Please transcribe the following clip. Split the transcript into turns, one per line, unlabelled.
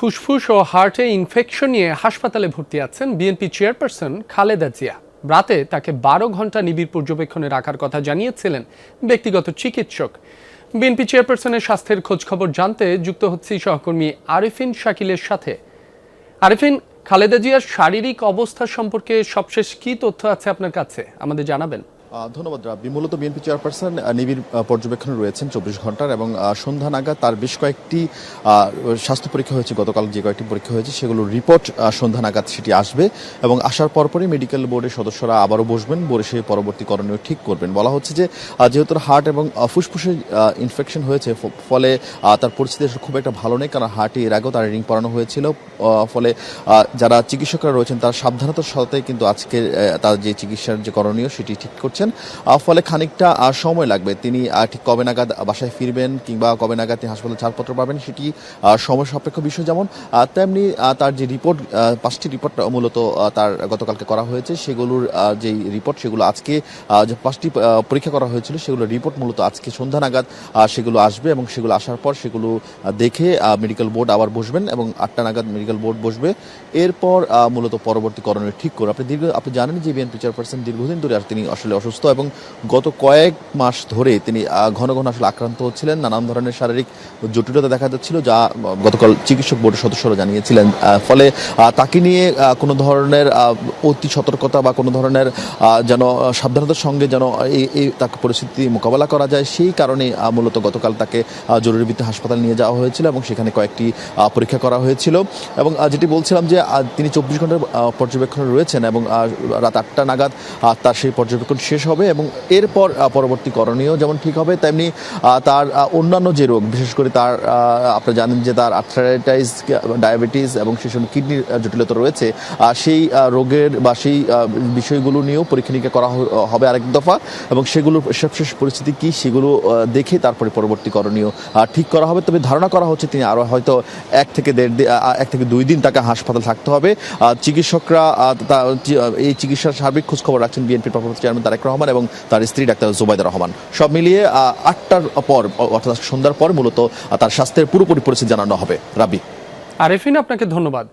ফুসফুস ও হার্টে ইনফেকশন নিয়ে হাসপাতালে ভর্তি আছেন বিএনপি চেয়ারপারসন খালেদা জিয়া। রাতে তাকে বারো ঘণ্টা নিবিড় পর্যবেক্ষণে রাখার কথা জানিয়েছিলেন ব্যক্তিগত চিকিৎসক। বিএনপি চেয়ারপারসনের স্বাস্থ্যের খোঁজখবর জানতে যুক্ত হচ্ছি সহকর্মী আরিফিন শাকিলের সাথে। আরিফিন, খালেদা জিয়ার শারীরিক অবস্থা সম্পর্কে সবশেষ কি তথ্য আছে আপনার কাছে? আমাদের জানাবেন।
ধন্যবাদ রাব্বি। মূলত বিএনপি চেয়ারপারসন নিবিড় পর্যবেক্ষণে রয়েছেন চব্বিশ ঘণ্টার এবং সন্ধ্যা নাগাদ তার বেশ কয়েকটি স্বাস্থ্য পরীক্ষা হয়েছে, গতকাল যে কয়েকটি পরীক্ষা হয়েছে সেগুলোর রিপোর্ট সন্ধ্যা নাগাদ সেটি আসবে এবং আসার পরপরই মেডিকেল বোর্ডের সদস্যরা আবারও বসবেন বসে পরবর্তী করণীয় ঠিক করবেন। বলা হচ্ছে যে যেহেতু হার্ট এবং ফুসফুসে ইনফেকশন হয়েছে ফলে তার পরিস্থিতি খুব একটা ভালো নেই, কারণ হার্টে এর আগেও তার রিং পরানো হয়েছিল ফলে যারা চিকিৎসকরা রয়েছেন তার সাবধানতার সাথে কিন্তু আজকে তার যে চিকিৎসার যে করণীয় সেটি ঠিক করছেন আহ, ফলে খানিকটা সময় লাগবে। তিনি ঠিক কবে নাগাদ বাসায় ফিরবেন কিংবা কবে নাগাদ তিনি হাসপাতালে ছাড়পত্র পাবেন সেটি সময় সাপেক্ষ বিষয় যেমন তেমনি তার যে রিপোর্ট পাঁচটি রিপোর্ট মূলত তার গতকালকে করা হয়েছে সেগুলোর যেই রিপোর্ট সেগুলো আজকে যে পাঁচটি পরীক্ষা করা হয়েছিল সেগুলো রিপোর্ট মূলত আজকে সন্ধ্যা নাগাদ সেগুলো আসবে এবং সেগুলো আসার পর সেগুলো দেখে মেডিকেল বোর্ড আবার বসবেন এবং আটটা নাগাদ মেডিকেল বোর্ড বসবে। এরপর মূলত পরবর্তী করণীয় ঠিক করে। আপনি দীর্ঘ আপনি জানেন যে বিএনপি চেয়ারপারসন দীর্ঘদিন ধরে আর তিনি আসলে অসুস্থ এবং গত কয়েক মাস ধরে তিনি ঘন ঘন আসলে আক্রান্ত হচ্ছিলেন। নানান ধরনের শারীরিক জটিলতা দেখা যাচ্ছিল যা গতকাল চিকিৎসক বোর্ডের সদস্যরা জানিয়েছিলেন। ফলে তাকে নিয়ে কোনো ধরনের অতি সতর্কতা বা কোনো ধরনের যেন সাবধানতার সঙ্গে যেন এই তাকে পরিস্থিতি মোকাবেলা করা যায়, সেই কারণে মূলত গতকাল তাকে জরুরি ভিত্তিতে হাসপাতাল নিয়ে যাওয়া হয়েছিল এবং সেখানে কয়েকটি পরীক্ষা করা হয়েছিল। এবং যেটি বলছিলাম যে তিনি চব্বিশ ঘণ্টার পর্যবেক্ষণে রয়েছেন এবং রাত আটটা নাগাদ তার সেই পর্যবেক্ষণ শেষ হবে এবং এরপর পরবর্তী করণীয় যেমন ঠিক হবে তেমনি তার অন্যান্য যে রোগ বিশেষ করে তার আহ, আপনি জানেন যে তার আর্থ্রাইটাইস ডায়াবেটিস এবং সেই সঙ্গে কিডনির জটিলতা রয়েছে সেই রোগের বা সেই বিষয়গুলো নিয়েও পরীক্ষা নিরীক্ষা করা হবে আরেক দফা এবং সেগুলোর সবশেষ পরিস্থিতি কি সেগুলো দেখে তারপরে পরবর্তী করণীয় ঠিক করা হবে। তবে ধারণা করা হচ্ছে তিনি আরও হয়তো এক থেকে দেড় এক থেকে দুই দিন তাকে হাসপাতাল থাকতে হবে। চিকিৎসকরা এই চিকিৎসার সার্বিক খোঁজখবর রাখছেন বিএনপির চেয়ারম্যান তারেক রহমান এবং তার স্ত্রী ডাক্তার জুবাইদা রহমান। সব মিলিয়ে আটটার পর, অর্থাৎ সন্ধ্যার পর মূলত তার স্বাস্থ্যের পুরোপুরি পরিস্থিতি জানানো হবে। রাবি
আরেফিন, আপনাকে ধন্যবাদ।